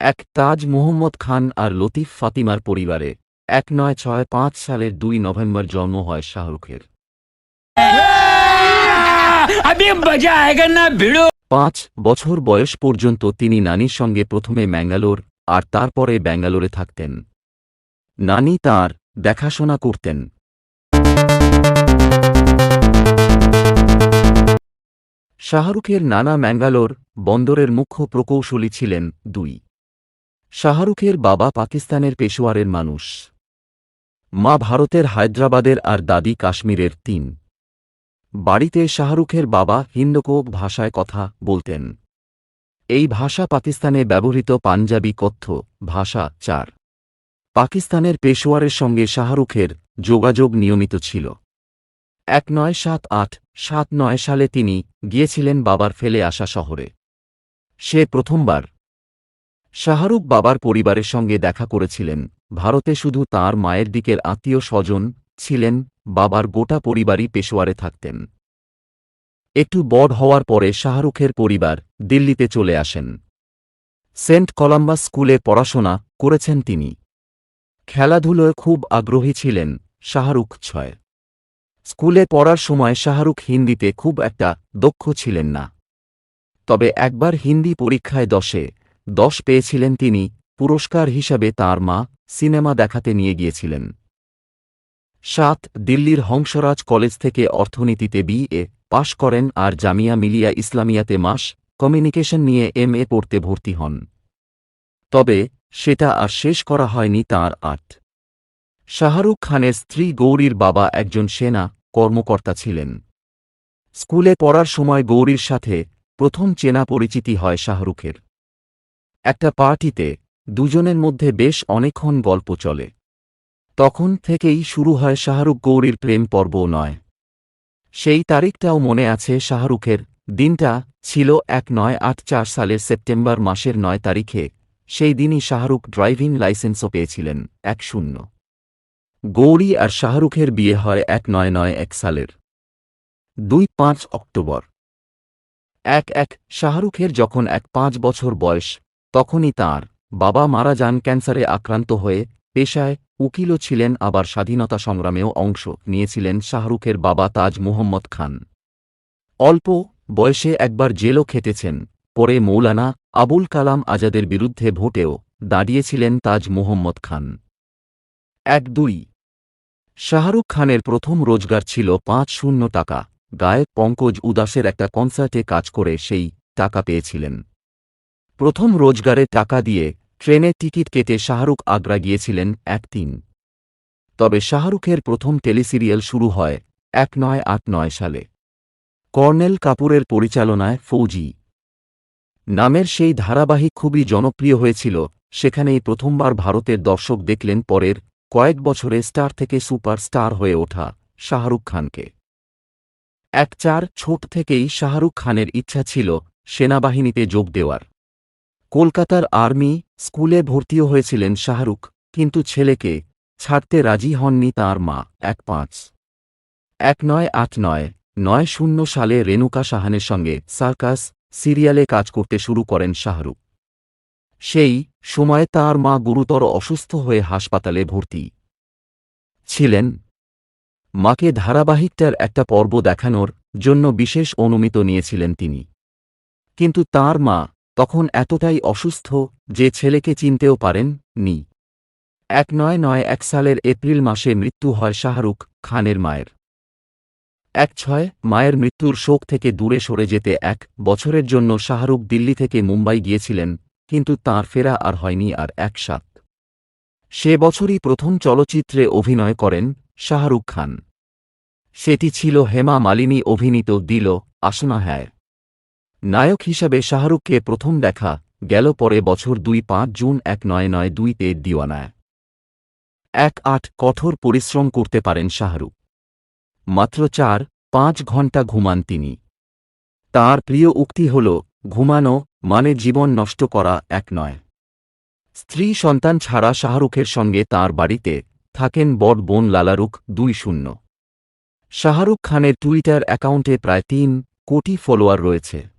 এক তাজ মোহাম্মদ খান আর লতিফ ফাতিমার পরিবারে এক নয় ছয় পাঁচ সালের দুই নভেম্বর জন্ম হয় শাহরুখের। পাঁচ বছর বয়স পর্যন্ত তিনি নানির সঙ্গে প্রথমে ম্যাঙ্গালোর আর তারপরে ব্যাঙ্গালোরে থাকতেন। নানি তার দেখাশোনা করতেন। শাহরুখের নানা ম্যাঙ্গালোর বন্দরের মুখ্য প্রকৌশলী ছিলেন দুই। শাহরুখের বাবা পাকিস্তানের পেশোয়ারের মানুষ। মা ভারতের হায়দ্রাবাদের আর দাদি কাশ্মীরের তিন। বাড়িতে শাহরুখের বাবা হিন্দকো ভাষায় কথা বলতেন। এই ভাষা পাকিস্তানে ব্যবহৃত পাঞ্জাবি কথ্য ভাষা চার। পাকিস্তানের পেশোয়ারের সঙ্গে শাহরুখের যোগাযোগ নিয়মিত ছিল। এক নয় সাত আট, সাত নয় সালে তিনি গিয়েছিলেন বাবার ফেলে আসা শহরে। সে প্রথমবার শাহরুখ বাবার পরিবারের সঙ্গে দেখা করেছিলেন। ভারতে শুধু তার মায়ের দিকের আত্মীয় স্বজন ছিলেন, বাবার গোটা পরিবারই পেশোয়ারে থাকতেন। একটু বড় হওয়ার পরে শাহরুখের পরিবার দিল্লিতে চলে আসেন। সেন্ট কলাম্বাস স্কুলে পড়াশোনা করেছেন তিনি। খেলাধুলোয় খুব আগ্রহী ছিলেন শাহরুখ ছয়। স্কুলে পড়ার সময় শাহরুখ হিন্দিতে খুব একটা দক্ষ ছিলেন না। তবে একবার হিন্দি পরীক্ষায় দশে দশ পেয়েছিলেন তিনি, পুরস্কার হিসাবে তার মা সিনেমা দেখাতে নিয়ে গিয়েছিলেন। সাত, দিল্লির হংসরাজ কলেজ থেকে অর্থনীতিতে বিএ পাশ করেন আর জামিয়া মিলিয়া ইসলামিয়াতে মাস কমিউনিকেশন নিয়ে এম এ পড়তে ভর্তি হন। তবে, সেটা আর শেষ করা হয়নি তাঁর আট। শাহরুখ খানের স্ত্রী গৌরীর বাবা একজন সেনা কর্মকর্তা ছিলেন। স্কুলে পড়ার সময় গৌরীর সাথে প্রথম চেনা পরিচিতি হয় শাহরুখের। একটা পার্টিতে দুজনের মধ্যে বেশ অনেকক্ষণ গল্প চলে। তখন থেকেই শুরু হয় শাহরুখ গৌরীর প্রেম পর্ব নয়। সেই তারিখটাও মনে আছে শাহরুখের, দিনটা ছিল এক নয় আট চার সালের সেপ্টেম্বর মাসের নয় তারিখে, সেই দিনই শাহরুখ ড্রাইভিং লাইসেন্সও পেয়েছিলেন, এক শূন্য। গৌরী আর শাহরুখের বিয়ে হয় এক নয় নয় এক সালের। দুই পাঁচ অক্টোবর। এক এক, শাহরুখের যখন এক পাঁচ বছর বয়স তখনই তার বাবা মারা যান ক্যান্সারে আক্রান্ত হয়ে, পেশায় উকিলও ছিলেন, আবার স্বাধীনতা সংগ্রামেও অংশ নিয়েছিলেন শাহরুখের বাবা তাজ মুহম্মদ খান। অল্প বয়সে একবার জেলও খেটেছেন, পরে মৌলানা আবুল কালাম আজাদের বিরুদ্ধে ভোটেও দাঁড়িয়েছিলেন তাজ মুহম্মদ খান। এক দুই। শাহরুখ খানের প্রথম রোজগার ছিল পাঁচ শূন্য টাকা। গায়ক পঙ্কজ উদাসের একটা কনসার্টে কাজ করে সেই টাকা পেয়েছিলেন। প্রথম রোজগারে টাকা দিয়ে ট্রেনে টিকিট কেটে শাহরুখ আগ্রা গিয়েছিলেন এক তিন। তবে শাহরুখের প্রথম টেলিসিরিয়াল শুরু হয় এক নয় আট নয় সালে। কর্নেল কাপুরের পরিচালনায় ফৌজি। নামের সেই ধারাবাহিক খুবই জনপ্রিয় হয়েছিল, সেখানেই প্রথমবার ভারতের দর্শক দেখলেন পরের কয়েক বছরে স্টার থেকে সুপার স্টার হয়ে ওঠা শাহরুখ খানকে। এক চার ছোট থেকেই শাহরুখ খানের ইচ্ছা ছিল সেনাবাহিনীতে যোগ দেওয়ার। কলকাতার আর্মি স্কুলে ভর্তিও হয়েছিলেন শাহরুখ, কিন্তু ছেলেকে ছাড়তে রাজি হননি তাঁর মা, এক পাঁচ। এক নয় আট নয় নয় শূন্য সালে রেণুকা সাহানের সঙ্গে সার্কাস সিরিয়ালে কাজ করতে শুরু করেন শাহরুখ। সেই সময় তার মা গুরুতর অসুস্থ হয়ে হাসপাতালে ভর্তি ছিলেন। মাকে ধারাবাহিকটার একটা পর্ব দেখানোর জন্য বিশেষ অনুমিত নিয়েছিলেন তিনি। কিন্তু তার মা তখন এতটাই অসুস্থ যে ছেলেকে চিনতেও পারেন নি। এক নয় নয় এক সালের এপ্রিল মাসে মৃত্যু হয় শাহরুখ খানের মায়ের। এক ছয় মায়ের মৃত্যুর শোক থেকে দূরে সরে যেতে এক বছরের জন্য শাহরুখ দিল্লি থেকে মুম্বাই গিয়েছিলেন, কিন্তু তাঁর ফেরা আর হয়নি আর এক সাত। সে বছরই প্রথম চলচ্চিত্রে অভিনয় করেন শাহরুখ খান। সেটি ছিল হেমা মালিনী অভিনীত দিল আসনা হ্যায়। নায়ক হিসাবে শাহরুখকে প্রথম দেখা গেল পরে বছর দুই পাঁচ জুন এক নয় নয় দুইতে দিওয়ানায়। এক আট কঠোর পরিশ্রম করতে পারেন শাহরুখ। মাত্র চার, পাঁচ ঘণ্টা ঘুমান তিনি। তার প্রিয় উক্তি হল, ঘুমানো মানে জীবন নষ্ট করা এক নয়। স্ত্রী সন্তান ছাড়া শাহরুখের সঙ্গে তার বাড়িতে থাকেন বড় বোন লালারুখ দুই শূন্য। শাহরুখ খানের টুইটার অ্যাকাউন্টে প্রায় তিন কোটি ফলোয়ার রয়েছে।